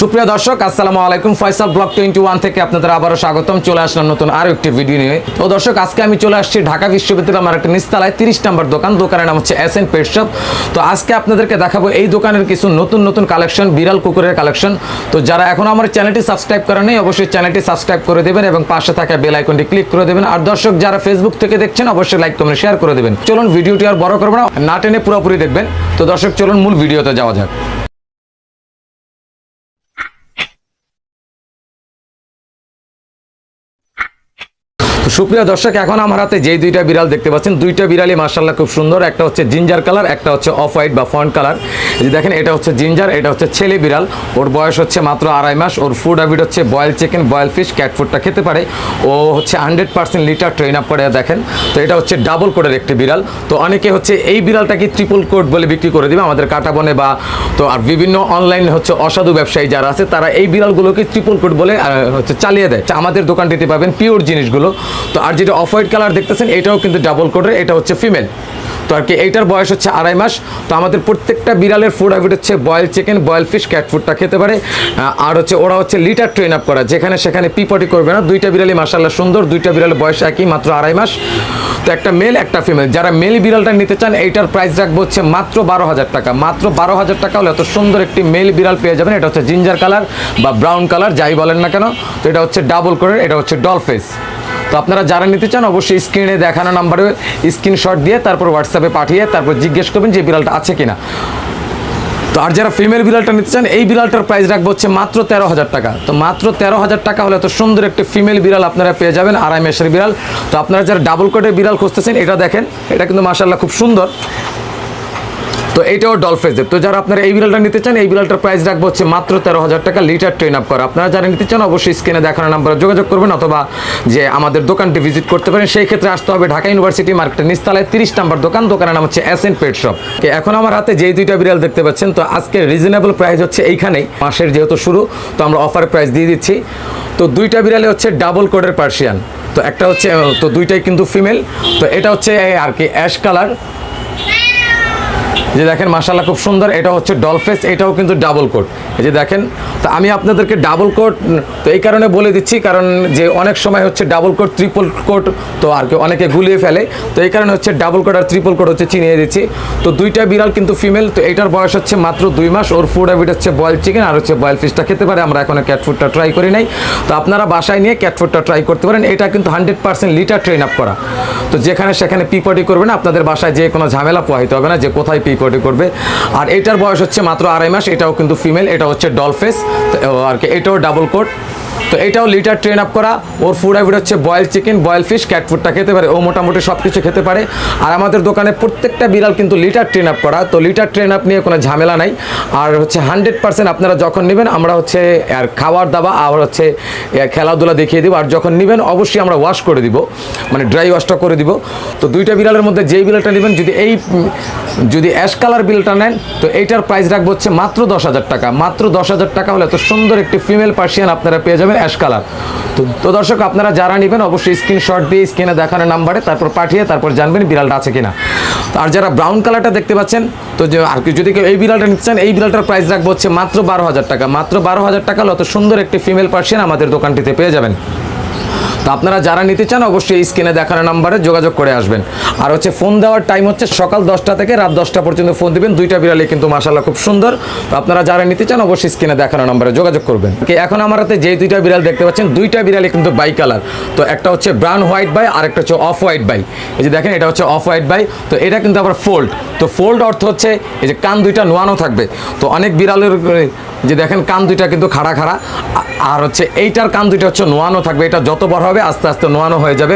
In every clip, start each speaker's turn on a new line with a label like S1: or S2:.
S1: সুপ্রিয় দর্শক, আসসালামু আলাইকুম। ফয়সাল ব্লক টোয়েন্টি ওয়ান থেকে আপনাদের আবারও স্বাগতম। চলে আসলাম নতুন আরও একটি ভিডিও নিয়ে। তো দর্শক, আজকে আমি চলে আসছি ঢাকা বিশ্ববিদ্যালয় আমার একটা নিস্তালায়, তিরিশ নাম্বার দোকান। দোকানের নাম হচ্ছে এস এন পেট শপ তো আজকে আপনাদেরকে দেখাবো এই দোকানের কিছু নতুন নতুন কালেকশন, বিড়াল কুকুরের কালেকশন। তো যারা এখন আমার চ্যানেলটি সাবস্ক্রাইব করেন নেই, অবশ্যই চ্যানেলটি সাবস্ক্রাইব করে দেবেন এবং পাশে থাকা বেল আইকনটি ক্লিক করে দেবেন। আর দর্শক, যারা ফেসবুক থেকে দেখছেন, অবশ্যই লাইক, কমেন্ট, শেয়ার করে দেবেন। চলুন, ভিডিওটি আর বড় করব না না টেনে পুরোপুরি দেখবেন। তো দর্শক, চলুন মূল ভিডিওতে যাওয়া যাক। তো সুপ্রিয় দর্শক, এখন আমার হাতে যেই দুইটা বিড়াল দেখতে পাচ্ছেন, দুইটা বিড়ালই মার্শাল্লাহ খুব সুন্দর, একটা হচ্ছে জিঞ্জার কালার, একটা হচ্ছে অফ হোয়াইট বা ফন্ট কালার। যে দেখেন, এটা হচ্ছে জিঞ্জার, এটা হচ্ছে ছেলে বিড়াল। ওর বয়স হচ্ছে মাত্র আড়াই মাস, ওর ফুড হ্যাবিট হচ্ছে boil chicken, boil fish, cat ফুডটা খেতে পারে। ও হচ্ছে hundred percent litter train up করে দেখেন। তো এটা হচ্ছে ডাবল কোডের একটি বিড়াল। তো অনেকে হচ্ছে এই বিড়ালটাকে ট্রিপল কোড বলে বিক্রি করে দিবে, আমাদের কাটাবনে বা, তো আর বিভিন্ন অনলাইন হচ্ছে অসাধু ব্যবসায়ী যারা আছে, তারা এই বিড়ালগুলোকে ট্রিপল কোড বলে হচ্ছে চালিয়ে দেয়। আমাদের দোকানটিতে পাবেন পিওর জিনিসগুলো। তো আর যেটা অফ হোয়াইট কালার দেখতেছেন, এটাও কিন্তু ডাবল কোডের এটা হচ্ছে ফিমেল তো আর কি এইটার বয়স হচ্ছে আড়াই মাস। তো আমাদের প্রত্যেকটা বিড়ালের ফুড হ্যাবিট হচ্ছে boil chicken boil fish cat ফুডটা খেতে পারে। আর হচ্ছে ওরা হচ্ছে লিটার ট্রেন আপ করা, যেখানে সেখানে পিপটি করবে না। দুইটা বিড়ালই মাসাল্লাহ সুন্দর, দুইটা বিড়ালের বয়স একই, মাত্র আড়াই মাস। তো একটা মেল একটা ফিমেল যারা মেল বিড়ালটা নিতে চান, এইটার প্রাইস রাখব হচ্ছে মাত্র বারো হাজার টাকা। মাত্র বারো হাজার টাকা হলে এত সুন্দর একটি মেল বিড়াল পেয়ে যাবেন। এটা হচ্ছে জিঞ্জার কালার বা ব্রাউন কালার যাই বলেন না কেন। তো এটা হচ্ছে ডাবল করে এটা হচ্ছে ডলফেস তো আপনারা যারা নিতে চান, অবশ্যই স্ক্রিনে দেখানো নাম্বারে স্ক্রিনশট দিয়ে তারপর হোয়াটসঅ্যাপে পাঠিয়ে তারপর জিজ্ঞেস করবেন যে বিড়ালটা আছে কিনা। তো আর যারা ফিমেল বিড়ালটা নিতে চান, এই বিড়ালটার প্রাইস রাখব হচ্ছে মাত্র তেরো হাজার টাকা। তো মাত্র তেরো হাজার টাকা হলে তো সুন্দর একটি ফিমেল বিড়াল আপনারা পেয়ে যাবেন, আড়াই মাসের বিড়াল। তো আপনারা যারা ডাবল কোটের বিড়াল খুঁজতেছেন, এটা দেখেন, এটা কিন্তু মাসাল্লাহ খুব সুন্দর। তো এটাও এইটাও ডলফেজের তো যারা আপনারা এই বিড়ালটা নিতে চান, এই বিড়ালটার প্রাইস রাখব হচ্ছে মাত্র তেরো হাজার টাকা লিটার ট্রেন আপ করা। আপনারা যারা নিতে চান, অবশ্যই স্ক্রিনে দেখানো নাম্বারে যোগাযোগ করবেন অথবা যে আমাদের দোকানটি ভিজিট করতে পারেন, সেই ক্ষেত্রে আসতে হবে ঢাকা ইউনিভার্সিটি মার্কেটের নিস্তালায় তিরিশ নাম্বার দোকান। দোকানের নাম হচ্ছে এন পেট শপ এখন আমার হাতে যেই দুইটা বিড়াল দেখতে পাচ্ছেন, তো আজকে রিজনেবল প্রাইস হচ্ছে এইখানেই। মাসের যেহেতু শুরু, তো আমরা অফার প্রাইস দিয়ে দিচ্ছি। তো দুইটা বিড়ালে হচ্ছে ডাবল কোডের পার্সিয়ান তো একটা হচ্ছে, তো দুইটাই কিন্তু ফিমেল তো এটা হচ্ছে আর কি অ্যাশ কালার যে দেখেন মাসাল্লাহ খুব সুন্দর, এটা হচ্ছে ডলফেস এটাও কিন্তু ডাবল কোট এই যে দেখেন, তো আমি আপনাদেরকে ডাবল কোট তো এই কারণে বলে দিচ্ছি, কারণ যে অনেক সময় হচ্ছে ডাবল কোট ট্রিপল কোট তো আর কি, অনেকে গুলিয়ে ফেলে। তো এই কারণে হচ্ছে ডাবল কোট আর ট্রিপল কোট হচ্ছে চিনিয়ে দিচ্ছি। তো দুইটা বিড়াল কিন্তু ফিমেল তো এটার বয়স হচ্ছে মাত্র দুই মাস, ওর ফুড হ্যাবিট হচ্ছে বয়েল চিকেন আর হচ্ছে বয়েল ফিশটা খেতে পারে, আমরা এখনও ক্যাট ফুডটা ট্রাই করি নাই। তো আপনারা বাসায় নিয়ে ক্যাট ফুডটা ট্রাই করতে পারেন, এটা কিন্তু hundred percent litter train up করা। তো যেখানে সেখানে পিপটি করবে না, আপনাদের বাসায় যে কোনো ঝামেলা পোহাইতে হবে না, যে কোথায় পিপটি করবে। আর এটার বয়স হচ্ছে মাত্র আড়াই মাস, এটাও কিন্তু ফিমেল এটা হচ্ছে ডলফেস আর কি, এটাও ডাবল কোট তো এটাও লিটার ট্রেন আপ করা। ওর ফুড হ্যাবিট হচ্ছে boil chicken boil fish cat ফুডটা খেতে পারে। ও মোটামুটি সব কিছু খেতে পারে। আর আমাদের দোকানে প্রত্যেকটা বিড়াল কিন্তু লিটার ট্রেন আপ করা। তো লিটার ট্রেন আপ নিয়ে কোনো ঝামেলা নাই। আর হচ্ছে হান্ড্রেড পার্সেন্ট আপনারা যখন নেবেন, আমরা হচ্ছে আর খাবার দাবা আর হচ্ছে খেলাধুলা দেখিয়ে দিব। আর যখন নেবেন, অবশ্যই আমরা ওয়াশ করে দিব। মানে ড্রাই ওয়াশটা করে দিব। তো দুইটা বিড়ালের মধ্যে যেই বিড়ালটা নেবেন, যদি এই, যদি অ্যাশ কালার বিলটা নেন, তো এইটার প্রাইস রাখব হচ্ছে মাত্র দশ হাজার টাকা। মাত্র দশ হাজার টাকা হলে এত সুন্দর একটি ফিমেল পার্সিয়ান আপনারা পেয়ে যাবেন। Ash colour. তো দর্শক, আপনারা যারা নেবেন, অবশ্যই স্ক্রিনশট দিয়ে স্ক্রিনে দেখানো নাম্বারে তারপর পাঠিয়ে তারপর জানবেন বিড়ালটা আছে কিনা। আর যারা ব্রাউন কালারটা দেখতে পাচ্ছেন, তো যে আর যদি কেউ এই বিড়ালটা নিতে চান, এই বিড়ালটার প্রাইস রাখব হচ্ছে মাত্র বারো হাজার টাকা। মাত্র বারো হাজার টাকা অত সুন্দর একটি ফিমেল পার্সিয়ান আমাদের দোকানটিতে পেয়ে যাবেন। তো আপনারা যারা নিতে চান, অবশ্যই এই স্ক্রিনে দেখানো নাম্বারে যোগাযোগ করে আসবেন। আর হচ্ছে ফোন দেওয়ার টাইম হচ্ছে সকাল দশটা থেকে রাত দশটা পর্যন্ত ফোন দিবেন। দুইটা বিড়ালে কিন্তু মাসাল্লাহ খুব সুন্দর। তো আপনারা যারা নিতে চান, অবশ্যই স্ক্রিনে দেখানো নাম্বারে যোগাযোগ করবেন। এখন আমার হাতে যেই দুইটা বিড়াল দেখতে পাচ্ছেন, দুইটা বিড়ালে কিন্তু বাই কালার তো একটা হচ্ছে ব্রাউন হোয়াইট বাই আর একটা হচ্ছে অফ হোয়াইট বাই এই যে দেখেন, এটা হচ্ছে অফ হোয়াইট বাই তো এটা কিন্তু আবার ফোল্ড তো ফোল্ড অর্থ হচ্ছে এই যে কান দুইটা নোয়ানো থাকবে। তো অনেক বিড়ালের যে দেখেন কান দুইটা কিন্তু খাড়া খাড়া, আর হচ্ছে এইটার কান দুইটা হচ্ছে নোয়ানো থাকবে, এটা যত বড় হবে আস্তে আস্তে নোয়ানো হয়ে যাবে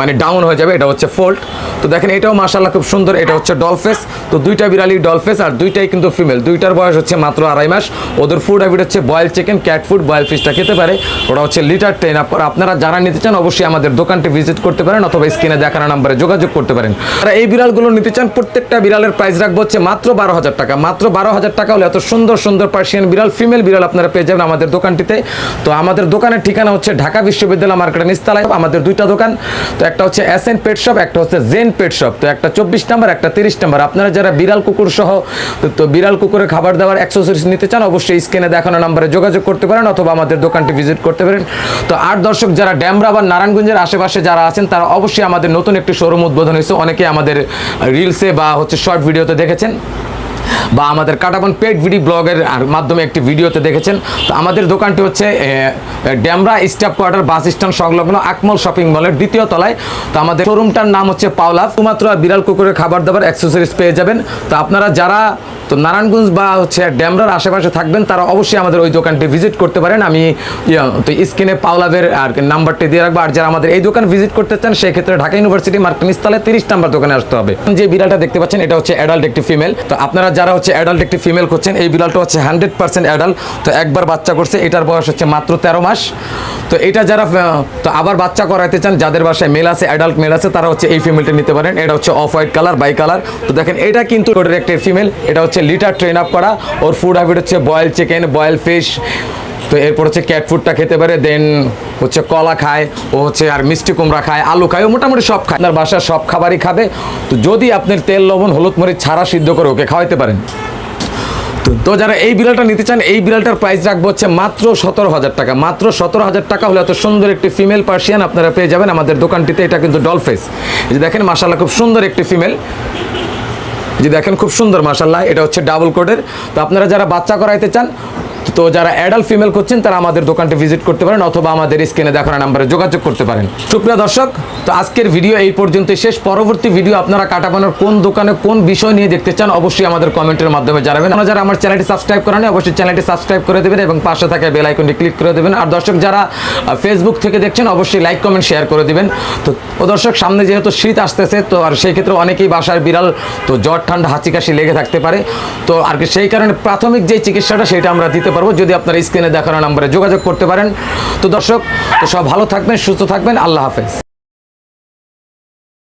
S1: মানে ডাউন হয়ে যাবে, এটা হচ্ছে ফোল্ড তো দেখেন এটাও মাসাল্লাহ খুব সুন্দর, এটা হচ্ছে ডলফেস তো দুইটা বিড়ালি ডলফেস আর দুইটাই কিন্তু ফিমেল দুইটার বয়স হচ্ছে মাত্র আড়াই মাস। ওদের ফুড হ্যাবিট হচ্ছে boil chicken cat food boil ফিশটা খেতে পারে। ওরা হচ্ছে লিটার আপ আপনারা যারা নিতে চান, অবশ্যই আমাদের দোকানটি ভিজিট করতে পারেন, অথবা স্ক্রিনে দেখানো নাম্বারে যোগাযোগ করতে পারেন। আর এই বিড়ালগুলো নিতে চান, প্রত্যেকটা বিড়ালের প্রাইস রাখব হচ্ছে মাত্র বারো হাজার টাকা। মাত্র বারো হাজার টাকা হলে এত সুন্দর সুন্দর পার্সিয়ান বিড়াল ফিমেল বিড়াল আপনারা পেয়ে যাবেন আমাদের দোকানটিতে। তো আমাদের দোকানের ঠিকানা হচ্ছে ঢাকা বিশ্ববিদ্যালয় মার্কেটের নিস্তালায়, আমাদের দুইটা দোকান। তো একটা হচ্ছে এস এন পেট শপ একটা হচ্ছে জেন পেট শপ তো একটা চব্বিশ নাম্বার, একটা তিরিশ নাম্বার। আপনারা যারা বিড়াল কুকুর সহ, তো- বিড়াল কুকুরের খাবার দাবার অ্যাক্সেসরিজ নিতে চান, অবশ্যই স্ক্রিনে দেখানো নাম্বারে যোগাযোগ করতে পারেন অথবা আমাদের দোকানটি ভিজিট করতে পারেন। তো আট দর্শক যারা ড্যামরা বা নারায়ণগঞ্জের আশেপাশে যারা আছেন, তারা অবশ্যই আমাদের নতুন একটি শোরুম উদ্বোধন হয়েছে। অনেকে আমাদের রিলসে বা হচ্ছে শর্ট ভিডিওতে দেখেছেন? বা আমাদের কাটাবন পেড ভিডি ব্লগের মাধ্যমে একটি ভিডিওতে দেখেছেন। তো আমাদের দোকানটি হচ্ছে Demra staff quarter bus stand সংলগ্ন আকমল শপিং মলের দ্বিতীয় তলায়। তো আমাদের শোরুমটার নাম হচ্ছে পাওলা শুধুমাত্র বিড়াল কুকুরের খাবার দাবার অ্যাক্সেসরিজ পেয়ে যাবেন। তো আপনারা যারা, তো নারায়ণগঞ্জ বা হচ্ছে ড্যামরার আশেপাশে থাকবেন, তারা অবশ্যই আমাদের ওই দোকানটি ভিজিট করতে পারেন। আমি তো স্ক্রিনে পাওলাবের আর নাম্বারটি দিয়ে রাখব। আর যারা আমাদের এই দোকান ভিজিট করতে চান, সেক্ষেত্রে ঢাকা ইউনিভার্সিটি মার্কেট নিস্তালে তিরিশ নাম্বার দোকানে আসতে হবে। যে বিড়ালটা দেখতে পাচ্ছেন, এটা হচ্ছে অ্যাডাল্ট একটি ফিমেল তো আপনারা যারা হচ্ছে অ্যাডাল্ট একটি ফিমেল করছেন, এই বিড়ালটা হচ্ছে হান্ড্রেড পার্সেন্ট অ্যাডাল্ট তো একবার বাচ্চা করছে, এটার বয়স হচ্ছে মাত্র তেরো মাস। তো এটা যারা তো আবার বাচ্চা করাইতে চান, যাদের বাসায় মেল আছে অ্যাডাল্ট মেল আছে, তারা হচ্ছে এই ফিমেলটা নিতে পারেন। এটা হচ্ছে off white colour bi colour তো দেখেন, এটা কিন্তু একটি ফিমেল এটা হচ্ছে লিটার ট্রেন আপ করা। ওর ফুড হ্যাবিট হচ্ছে বয়েল চিকেন বয়েল ফিশ তো এরপর হচ্ছে ক্যাট ফুডটা খেতে পারে দেন হচ্ছে কলা খায়, ও হচ্ছে আর মিষ্টি কুমড়া খায়, আলু খায়, ও মোটামুটি সব খায়। আপনার বাসার সব খাবারই খাবে। তো যদি আপনার তেল, লবণ, হলুদ, মরিচ ছাড়া সিদ্ধ করে ওকে খাওয়াইতে পারেন। তো- যারা এই বিড়ালটা নিতে চান, এই বিড়ালটার প্রাইস রাখব হচ্ছে মাত্র সতেরো হাজার টাকা। মাত্র সতেরো হাজার টাকা হলে এত সুন্দর একটি ফিমেল পার্সিয়ান আপনারা পেয়ে যাবেন আমাদের দোকানটিতে, এটা কিন্তু ডলফেস যে দেখেন মাসাল্লাহ খুব সুন্দর একটি ফিমেল যে দেখেন, খুব সুন্দর মাসাল্লাহ এটা হচ্ছে ডাবল কোডের তো আপনারা যারা বাচ্চা করাইতে চান তো যারা অ্যাডাল্ট ফিমেল করছেন তারা আমাদের দোকানটি ভিজিট করতে পারেন অথবা আমাদের স্ক্রিনে দেখানো নাম্বারে যোগাযোগ করতে পারেন। সুপ্রিয় দর্শক, তো আজকের ভিডিও এই পর্যন্ত শেষ। পরবর্তী ভিডিও আপনারা কাটাবানোর কোন দোকানে কোন বিষয় নিয়ে দেখতে চান, অবশ্যই আমাদের কমেন্টের মাধ্যমে জানাবেন। আপনারা যারা আমার চ্যানেলটি সাবস্ক্রাইব করেন অবশ্যই চ্যানেলটি সাবস্ক্রাইব করে দেবেন এবং পাশে থাকা বেল আইকনটি ক্লিক করে দেবেন। আর দর্শক, যারা ফেসবুক থেকে দেখছেন, অবশ্যই লাইক কমেন্ট শেয়ার করে দেবেন। তো, ও দর্শক, সামনে যেহেতু শীত আসতেছে, তো আর সেই ক্ষেত্রে অনেকেই বাসার বিড়াল, তো জ্বর, ঠান্ডা, হাঁচি, কাশি লেগে থাকতে পারে। তো আর সেই কারণে প্রাথমিক যে চিকিৎসাটা, সেটা আমরা দিতে পারব যদি আপনার স্ক্রিনে দেখানো নাম্বারে যোগাযোগ করতে পারেন। তো দর্শক সব ভালো থাকবেন, সুস্থ থাকবেন। আল্লাহ হাফেজ।